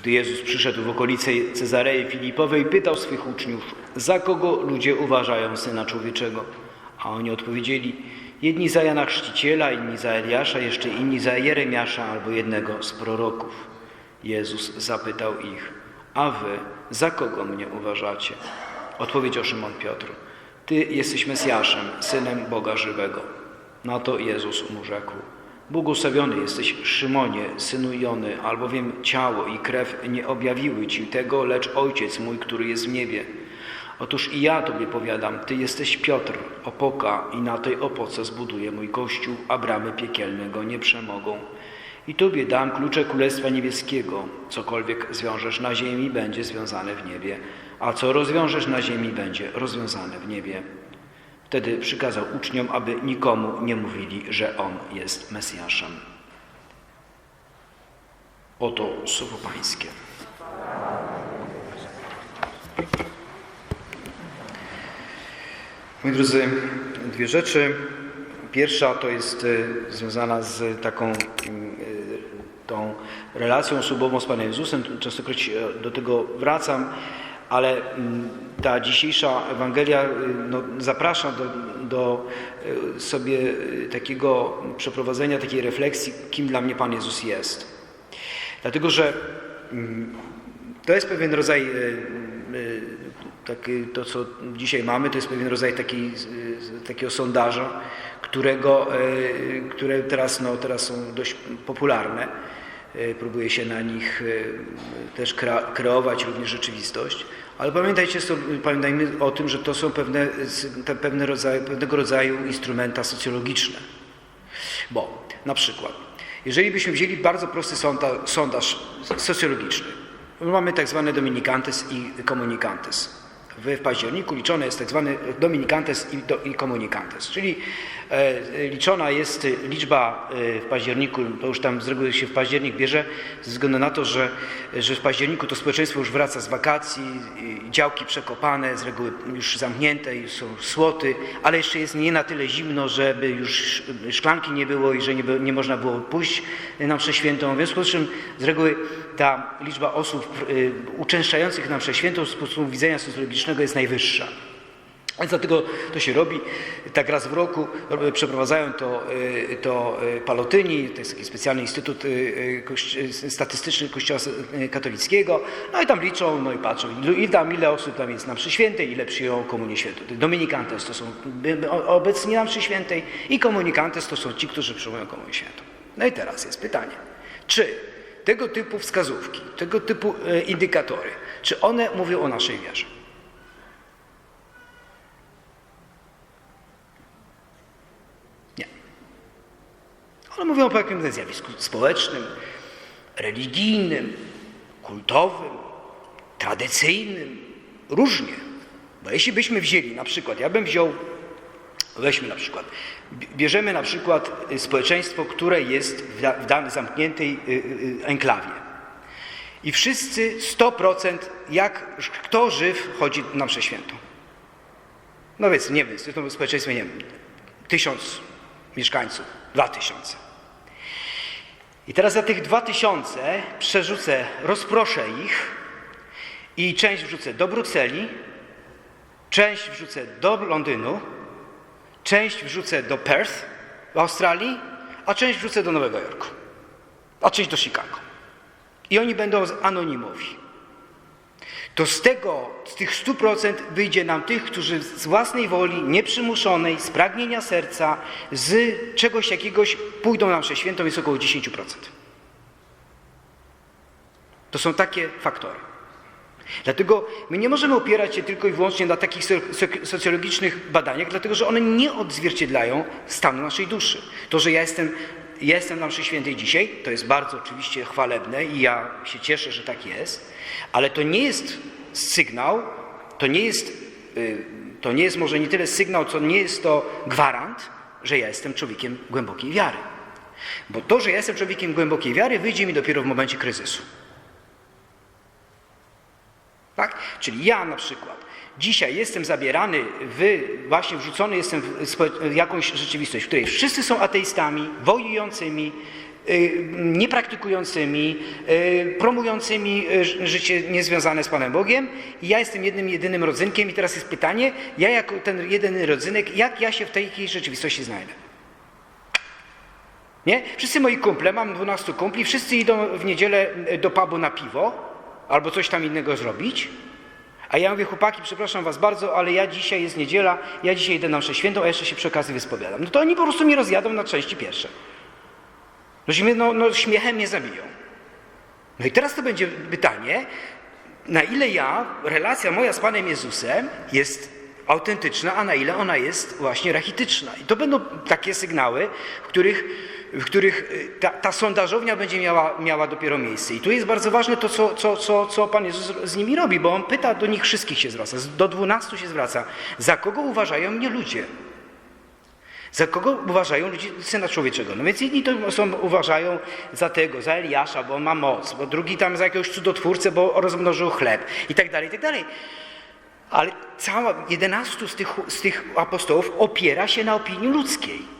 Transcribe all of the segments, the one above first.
Gdy Jezus przyszedł w okolice Cezarei Filipowej, pytał swych uczniów, za kogo ludzie uważają Syna Człowieczego? A oni odpowiedzieli, jedni za Jana Chrzciciela, inni za Eliasza, jeszcze inni za Jeremiasza albo jednego z proroków. Jezus zapytał ich, a wy za kogo mnie uważacie? Odpowiedział Szymon Piotr, ty jesteś Mesjaszem, Synem Boga żywego. Na to Jezus mu rzekł, Błogosławiony jesteś Szymonie, synu Jony, albowiem ciało i krew nie objawiły ci tego, lecz Ojciec mój, który jest w niebie. Otóż i ja Tobie powiadam, Ty jesteś Piotr, opoka i na tej opoce zbuduję mój kościół, a bramy piekielne go nie przemogą. I Tobie dam klucze Królestwa Niebieskiego. Cokolwiek zwiążesz na ziemi, będzie związane w niebie, a co rozwiążesz na ziemi, będzie rozwiązane w niebie. Wtedy przykazał uczniom, aby nikomu nie mówili, że On jest Mesjaszem. Oto słowo Pańskie. Moi drodzy, dwie rzeczy. Pierwsza to jest e, związana z taką e, tą relacją osobową z Panem Jezusem. Częstokroć e, do tego wracam, ale mm, ta dzisiejsza Ewangelia no, zaprasza do, do sobie takiego przeprowadzenia, takiej refleksji, kim dla mnie Pan Jezus jest. Dlatego, że mm, to jest pewien rodzaj taki, to, co dzisiaj mamy, to jest pewien rodzaj takiej, takiego sondaża, którego, które teraz, no, teraz są dość popularne. Próbuje się na nich też kreować również rzeczywistość. Ale pamiętajcie, pamiętajmy o tym, że to są pewne, pewne rodzaju, pewnego rodzaju instrumenta socjologiczne. Bo na przykład, jeżeli byśmy wzięli bardzo prosty sondaż, sondaż socjologiczny, mamy tak zwany dominikantes i komunikantes w październiku liczony jest tak zwany dominikantes i, komunikantes, czyli e, liczona jest liczba e, w październiku, to już tam z reguły się w październik bierze, ze względu na to, że, że w październiku to społeczeństwo już wraca z wakacji, działki przekopane, z reguły już zamknięte i są słoty, ale jeszcze jest nie na tyle zimno, żeby już szklanki nie było i że nie, nie można było pójść na mszę świętą, w związku z czym z reguły ta liczba osób y, uczęszczających na mszę świętą z punktu widzenia socjologicznego jest najwyższa. Więc dlatego to się robi tak raz w roku, przeprowadzają to, y, to y, Palotyni, to jest taki specjalny instytut statystyczny Kościoła katolickiego, no i tam liczą, no i patrzą, i tam ile osób tam jest na mszy świętej, ile przyjął komunię świętą. Dominikantes to są obecni na mszy świętej i komunikantes to są ci, którzy przyjmują komunię świętą. No i teraz jest pytanie, czy tego typu wskazówki, tego typu indykatory, czy one mówią o naszej wierze? Nie. One mówią o pewnym zjawisku społecznym, religijnym, kultowym, tradycyjnym, różnie. Bo jeśli byśmy wzięli na przykład, ja bym wziął, weźmy na przykład, bierzemy na przykład społeczeństwo, które jest w danej zamkniętej enklawie. I wszyscy 100% jak kto żyw chodzi na mszę świętą. No więc nie wiem, to społeczeństwo, nie wiem, tysiąc mieszkańców, dwa tysiące. I teraz za tych dwa tysiące przerzucę, rozproszę ich i część wrzucę do Brukseli, część wrzucę do Londynu, część wrzucę do Perth w Australii, a część wrzucę do Nowego Jorku, a część do Chicago. I oni będą anonimowi. To z tego, z tych 100% wyjdzie nam tych, którzy z własnej woli, nieprzymuszonej, z pragnienia serca, z czegoś jakiegoś pójdą na mszę świętą, jest około 10%. To są takie faktory. Dlatego my nie możemy opierać się tylko i wyłącznie na takich socjologicznych badaniach, dlatego że one nie odzwierciedlają stanu naszej duszy. To, że ja jestem, ja jestem na mszy świętej dzisiaj, to jest bardzo oczywiście chwalebne i ja się cieszę, że tak jest, ale to nie jest sygnał, to nie jest, to nie jest może nie tyle sygnał, co nie jest to gwarant, że ja jestem człowiekiem głębokiej wiary. Bo to, że ja jestem człowiekiem głębokiej wiary, wyjdzie mi dopiero w momencie kryzysu. Tak? Czyli ja na przykład dzisiaj jestem zabierany, w, właśnie wrzucony jestem w jakąś rzeczywistość, w której wszyscy są ateistami, wojującymi, y, niepraktykującymi, y, promującymi y, życie niezwiązane z Panem Bogiem. I ja jestem jednym, jedynym rodzynkiem i teraz jest pytanie, ja jako ten jedyny rodzynek, jak ja się w tej rzeczywistości znajdę? Nie? Wszyscy moi kumple, mam 12 kumpli, wszyscy idą w niedzielę do pubu na piwo albo coś tam innego zrobić. A ja mówię, chłopaki, przepraszam was bardzo, ale ja dzisiaj jest niedziela, ja dzisiaj idę na mszę świętą, a jeszcze się przy okazji wyspowiadam. No to oni po prostu mnie rozjadą na części pierwsze. No, no, no śmiechem mnie zabiją. No i teraz to będzie pytanie, na ile ja, relacja moja z Panem Jezusem jest autentyczna, a na ile ona jest właśnie rachityczna. I to będą takie sygnały, w których, w których y, ta, ta sondażownia będzie miała, miała dopiero miejsce. I tu jest bardzo ważne to, co, co, co, co Pan Jezus z nimi robi, bo On pyta, do nich wszystkich się zwraca, do dwunastu się zwraca, za kogo uważają mnie ludzie? Za kogo uważają ludzie Syna Człowieczego? No więc jedni to są, uważają za tego, za Eliasza, bo on ma moc, bo drugi tam za jakiegoś cudotwórcę, bo rozmnożył chleb i tak dalej, i tak dalej. Ale cała, 11 z tych, z tych apostołów opiera się na opinii ludzkiej.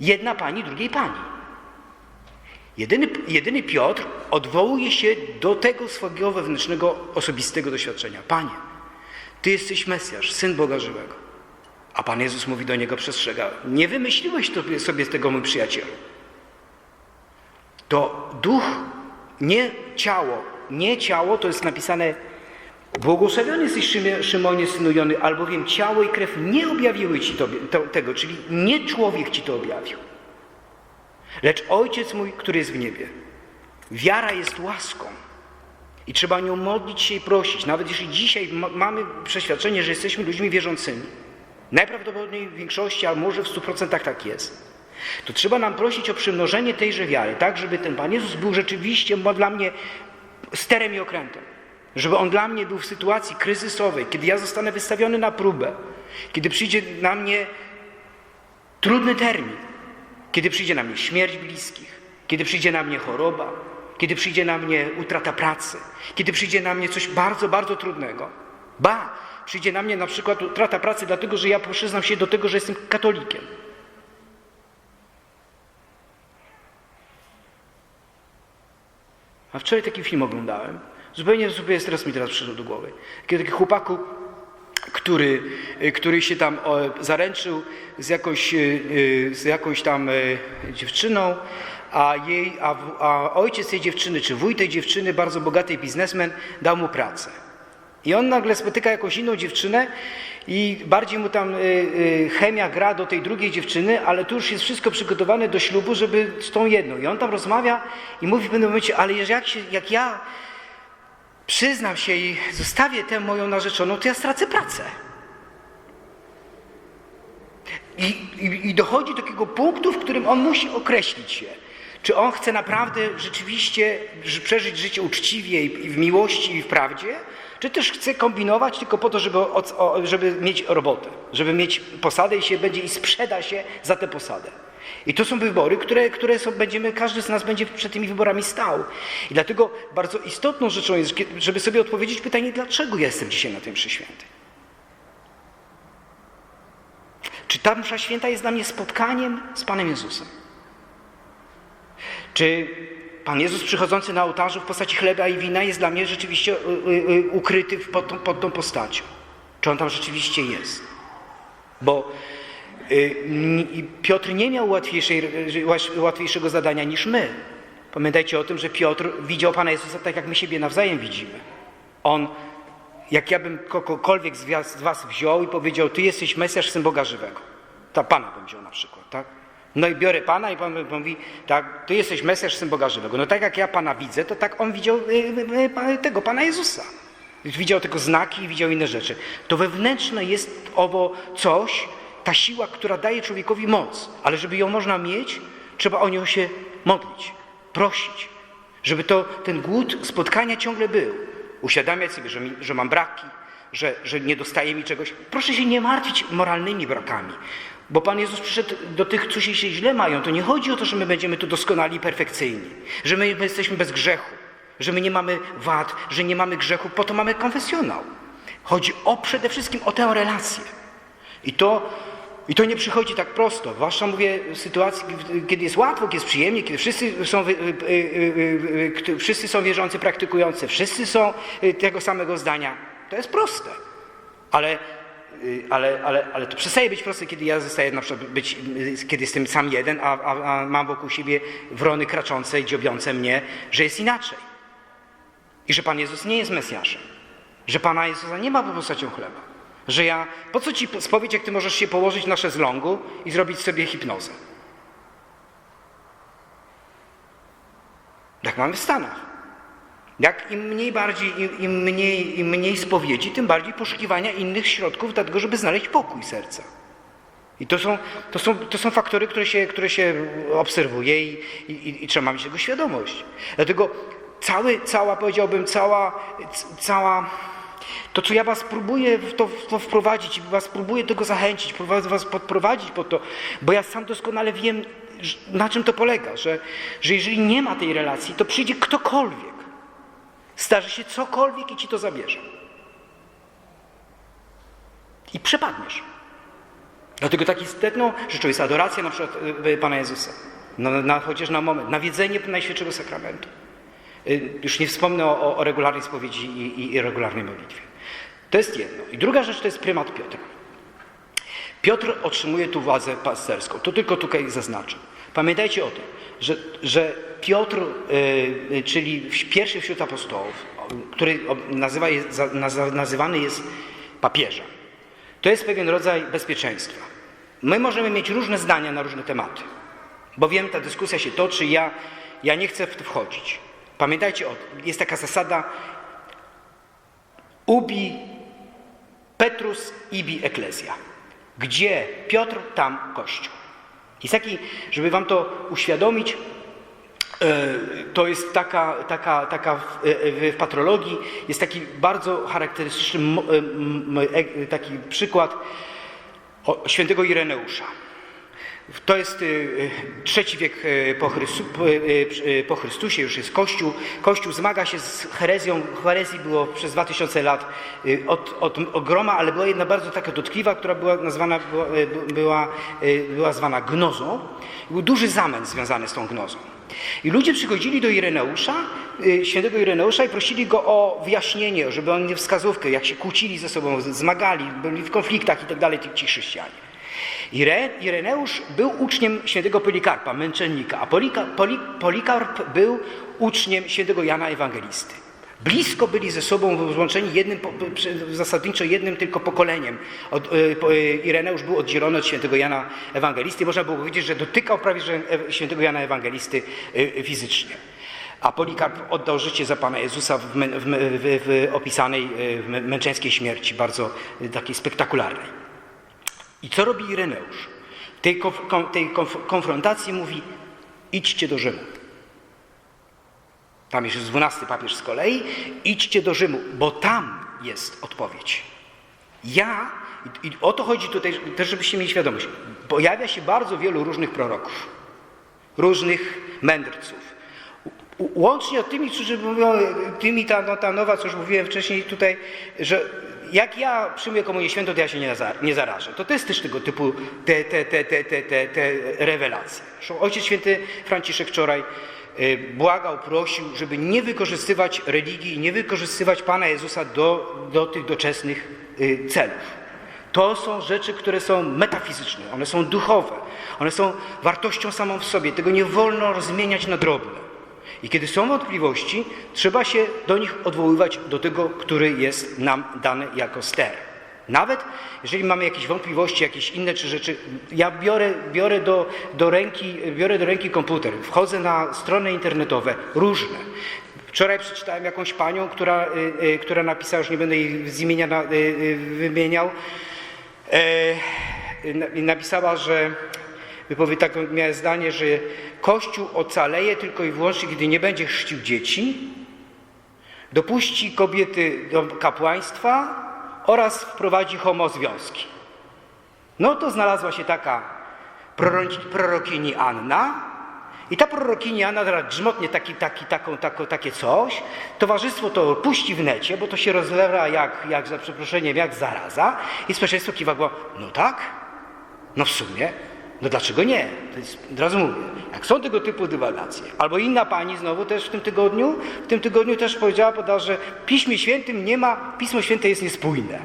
Jedna pani, drugiej pani. Jedyny, jedyny Piotr odwołuje się do tego swojego wewnętrznego, osobistego doświadczenia. Panie, Ty jesteś Mesjasz, Syn Boga Żywego. A Pan Jezus mówi do niego, przestrzega, nie wymyśliłeś sobie z tego, mój przyjacielu. To duch, nie ciało. Nie ciało, to jest napisane, błogosławiony jesteś Szymonie, synu Jony, albowiem ciało i krew nie objawiły ci tobie, to, tego, czyli nie człowiek ci to objawił, lecz Ojciec mój, który jest w niebie. Wiara jest łaską. I trzeba nią modlić się i prosić. Nawet jeśli dzisiaj ma- mamy przeświadczenie, że jesteśmy ludźmi wierzącymi, najprawdopodobniej w większości, a może w 100% tak jest, to trzeba nam prosić o przymnożenie tejże wiary, tak żeby ten Pan Jezus był rzeczywiście dla mnie sterem i okrętem. Żeby On dla mnie był w sytuacji kryzysowej, kiedy ja zostanę wystawiony na próbę, kiedy przyjdzie na mnie trudny termin, kiedy przyjdzie na mnie śmierć bliskich, kiedy przyjdzie na mnie choroba, kiedy przyjdzie na mnie utrata pracy, kiedy przyjdzie na mnie coś bardzo, bardzo trudnego. Ba, przyjdzie na mnie na przykład utrata pracy, dlatego że ja przyznam się do tego, że jestem katolikiem. A wczoraj taki film oglądałem. Zupełnie, zupełnie teraz mi teraz przyszedł do głowy. Kiedy taki chłopaku, który, y, który się tam zaręczył z jakąś, y, y, z jakąś tam dziewczyną, a, jej, a, a ojciec tej dziewczyny, czy wuj tej dziewczyny, bardzo bogaty biznesmen, dał mu pracę. I on nagle spotyka jakąś inną dziewczynę i bardziej mu tam chemia gra do tej drugiej dziewczyny, ale tu już jest wszystko przygotowane do ślubu, żeby z tą jedną. I on tam rozmawia i mówi w pewnym momencie, ale jak, się, jak ja przyznam się i zostawię tę moją narzeczoną, to ja stracę pracę. I, i, I dochodzi do takiego punktu, w którym on musi określić się, czy on chce naprawdę rzeczywiście ży- przeżyć życie uczciwie i, w miłości i w prawdzie, czy też chce kombinować tylko po to, żeby, żeby mieć robotę, żeby mieć posadę i się będzie i sprzeda się za tę posadę. I to są wybory, które, które są, będziemy, każdy z nas będzie przed tymi wyborami stał. I dlatego bardzo istotną rzeczą jest, żeby sobie odpowiedzieć pytanie, dlaczego ja jestem dzisiaj na tym mszy świętej. Czy ta msza święta jest dla mnie spotkaniem z Panem Jezusem? Czy Pan Jezus przychodzący na ołtarzu w postaci chleba i wina jest dla mnie rzeczywiście y, y, y, ukryty pod tą, pod tą postacią? Czy On tam rzeczywiście jest? Bo Piotr nie miał y, łatwiejszego zadania niż my. Pamiętajcie o tym, że Piotr widział Pana Jezusa tak, jak my siebie nawzajem widzimy. On, jak ja bym kogokolwiek z was, wziął i powiedział, Ty jesteś Mesjasz, Syn Boga Żywego. To Pana bym wziął na przykład, tak? No i biorę Pana i Pan mówi, tak, Ty jesteś Mesjasz, Syn Boga Żywego. No tak jak ja Pana widzę, to tak On widział y, y, y, tego Pana Jezusa. Widział tylko znaki i widział inne rzeczy. To wewnętrzne jest owo coś, ta siła, która daje człowiekowi moc. Ale żeby ją można mieć, trzeba o nią się modlić, prosić. Żeby to, ten głód spotkania ciągle był. Uświadamiać sobie, że, mi, że mam braki, że, że nie dostaje mi czegoś. Proszę się nie martwić moralnymi brakami. Bo Pan Jezus przyszedł do tych, którzy się źle mają. To nie chodzi o to, że my będziemy tu doskonali i perfekcyjni. Że my, my jesteśmy bez grzechu. Że my nie mamy wad, że nie mamy grzechu. Po to mamy konfesjonał. Chodzi o przede wszystkim o tę relację. I to I to nie przychodzi tak prosto, zwłaszcza mówię w sytuacji, kiedy jest łatwo, kiedy jest przyjemnie, kiedy wszyscy są, y, y, y, wszyscy są wierzący, praktykujący, wszyscy są tego samego zdania. To jest proste. Ale, ale, ale, ale to przestaje być proste, kiedy ja zostaję na przykład być, kiedy jestem sam jeden, a, a, a mam wokół siebie wrony kraczące i dziobiące mnie, że jest inaczej. I że Pan Jezus nie jest Mesjaszem. Że Pana Jezusa nie ma postacią chleba. Że ja, po co Ci spowiedź, jak Ty możesz się położyć na szezlongu i zrobić sobie hipnozę? Tak mamy w Stanach. Jak im mniej bardziej, im, im, mniej, im mniej spowiedzi, tym bardziej poszukiwania innych środków do tego, żeby znaleźć pokój serca. I to są, to są, to są faktory, które się, które się obserwuje i, i, i trzeba mieć tego świadomość. Dlatego cały, cała, powiedziałbym, cała, cała to, co ja was próbuję w to, w to wprowadzić was próbuję tego zachęcić, próbuję was podprowadzić po to, bo ja sam doskonale wiem, na czym to polega, że, że jeżeli nie ma tej relacji, to przyjdzie ktokolwiek, starzy się cokolwiek i ci to zabierze. I przepadniesz. Dlatego tak istotną rzeczą jest adoracja na przykład y, Pana Jezusa. No, na, chociaż na moment. Nawiedzenie Najświętszego Sakramentu. Y, Już nie wspomnę o, o regularnej spowiedzi i, i, i regularnej modlitwie. To jest jedno. I druga rzecz to jest prymat Piotra. Piotr otrzymuje tu władzę pasterską. To tylko tutaj zaznaczę. Pamiętajcie o tym, że, że Piotr, y, y, czyli pierwszy wśród apostołów, który nazywa, jest, nazywany jest papieżem, to jest pewien rodzaj bezpieczeństwa. My możemy mieć różne zdania na różne tematy, bo wiem, ta dyskusja się toczy, ja, ja nie chcę w to wchodzić. Pamiętajcie o tym, jest taka zasada ubi Petrus ibi ecclesia. Gdzie Piotr, tam Kościół. Jest taki, żeby wam to uświadomić, e, to jest taka, taka, taka w, e, patrologii, jest taki bardzo charakterystyczny e, taki przykład świętego Ireneusza. To jest y, y, trzeci wiek y, po, Chrystu, po, Chrystusie, już jest Kościół. Kościół zmaga się z herezją. Herezji było przez 2000 lat od, od ogroma, ale była jedna bardzo taka dotkliwa, która była nazwana, była, była, była zwana gnozą. Był duży zamęt związany z tą gnozą. I ludzie przychodzili do Ireneusza, świętego Ireneusza i prosili go o wyjaśnienie, żeby on nie wskazówkę, jak się kłócili ze sobą, zmagali, byli w konfliktach i tak dalej, ci chrześcijanie. Ire, Ireneusz był uczniem świętego Polikarpa, męczennika, a Polika, Poli, Polikarp był uczniem świętego Jana Ewangelisty. Blisko byli ze sobą złączeni jednym, zasadniczo jednym tylko pokoleniem. Od, po- y, Ireneusz był oddzielony od świętego Jana Ewangelisty. Można było powiedzieć, że dotykał prawie że e- świętego Jana Ewangelisty fizycznie. A Polikarp oddał życie za Pana Jezusa w, w, w, w opisanej w mę- męczeńskiej śmierci, bardzo takiej spektakularnej. I co robi Ireneusz? W tej, konf- kon- tej konf- konfrontacji mówi: idźcie do Rzymu. Tam jest dwunasty papież z kolei. Idźcie do Rzymu, bo tam jest odpowiedź. Ja, i, o to chodzi tutaj, też żebyście mieli świadomość, pojawia się bardzo wielu różnych proroków, różnych mędrców. Łącznie od tymi, którzy mówią, tymi ta, no, ta nowa, co już mówiłem wcześniej tutaj, że jak ja przyjmuję komunię świętą, to ja się nie, nie zarażę. To to jest też tego typu te, te, te, te, te, te, te rewelacje. Ojciec Święty Franciszek wczoraj y, błagał, prosił, żeby nie wykorzystywać religii, nie wykorzystywać Pana Jezusa do, do tych doczesnych y, celów. To są rzeczy, które są metafizyczne, one są duchowe, one są wartością samą w sobie. Tego nie wolno rozmieniać na drobne. I kiedy są wątpliwości, trzeba się do nich odwoływać do tego, który jest nam dany jako ster. Nawet jeżeli mamy jakieś wątpliwości, jakieś inne czy rzeczy, ja biorę, biorę, do, do ręki, biorę do ręki komputer, wchodzę na strony internetowe, różne. Wczoraj przeczytałem jakąś panią, która, y, y, która napisała, już nie będę jej z imienia na, y, wymieniał, e, na- napisała, że wypowiedź taką miała zdanie, że Kościół ocaleje tylko i wyłącznie, gdy nie będzie chrzcił dzieci, dopuści kobiety do kapłaństwa oraz wprowadzi homozwiązki. No to znalazła się taka proroki- prorokini Anna i ta prorokini Anna teraz grzmotnie taki, taki, taką, taką, takie coś. Towarzystwo to puści w necie, bo to się rozlewa jak, jak za przeproszeniem, jak zaraza i społeczeństwo kiwa głową, no tak, No w sumie, no dlaczego nie? To jest, od razu mówię, jak są tego typu dywagacje, albo inna pani znowu też w tym tygodniu, w tym tygodniu też powiedziała, podała, że w Piśmie Świętym nie ma, Pismo Święte jest niespójne.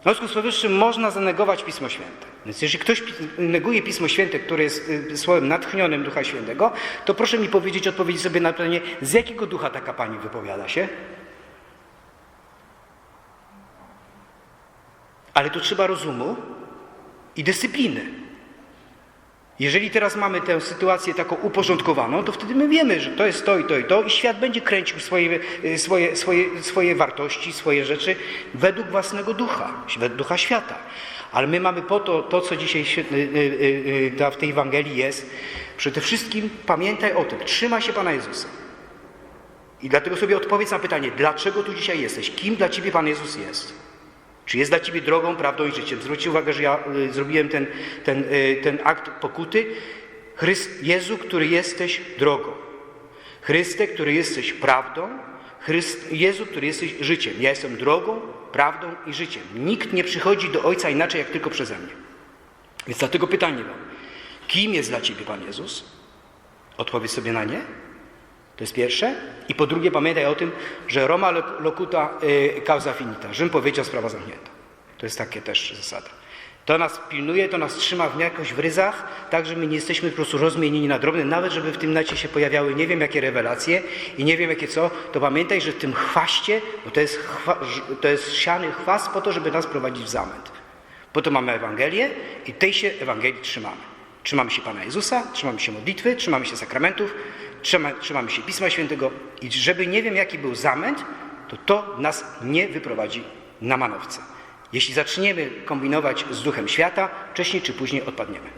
W związku z powyższym można zanegować Pismo Święte. Więc jeżeli ktoś neguje Pismo Święte, które jest y, słowem natchnionym Ducha Świętego, to proszę mi powiedzieć, odpowiedzieć sobie na pytanie, z jakiego ducha taka pani wypowiada się? Ale tu trzeba rozumu i dyscypliny. Jeżeli teraz mamy tę sytuację taką uporządkowaną, to wtedy my wiemy, że to jest to i to i to i świat będzie kręcił swoje, y, swoje, swoje, swoje wartości, swoje rzeczy według własnego ducha, według ducha świata. Ale my mamy po to, to co dzisiaj y, y, w tej Ewangelii jest, przede wszystkim pamiętaj o tym, trzymaj się Pana Jezusa. I dlatego sobie odpowiedz na pytanie, dlaczego tu dzisiaj jesteś? Kim dla Ciebie Pan Jezus jest? Czy jest dla Ciebie drogą, prawdą i życiem? Zwróćcie uwagę, że ja y, zrobiłem ten, ten, y, ten akt pokuty. Chryst, Jezu, który jesteś drogą. Chryste, który jesteś prawdą. Chryst, Jezu, który jesteś życiem. Ja jestem drogą, prawdą i życiem. Nikt nie przychodzi do Ojca inaczej, jak tylko przeze mnie. Więc dlatego pytanie mam. Kim jest dla Ciebie Pan Jezus? Odpowiedz sobie na nie. To jest pierwsze. I po drugie pamiętaj o tym, że Roma loc- locuta y, causa finita. Rzym powiedział, sprawa zamknięta. To jest takie też zasada. To nas pilnuje, to nas trzyma w jakoś w ryzach, tak że my nie jesteśmy po prostu rozmienieni na drobne, nawet żeby w tym nacie się pojawiały nie wiem jakie rewelacje i nie wiem jakie co, to pamiętaj, że w tym chwaście, bo to jest, chwa, to jest siany chwast po to, żeby nas prowadzić w zamęt. Po to mamy Ewangelię i tej się Ewangelii trzymamy. Trzymamy się Pana Jezusa, trzymamy się modlitwy, trzymamy się sakramentów, trzyma, trzymamy się Pisma Świętego i żeby nie wiem jaki był zamęt, to to nas nie wyprowadzi na manowce. Jeśli zaczniemy kombinować z duchem świata, wcześniej czy później odpadniemy.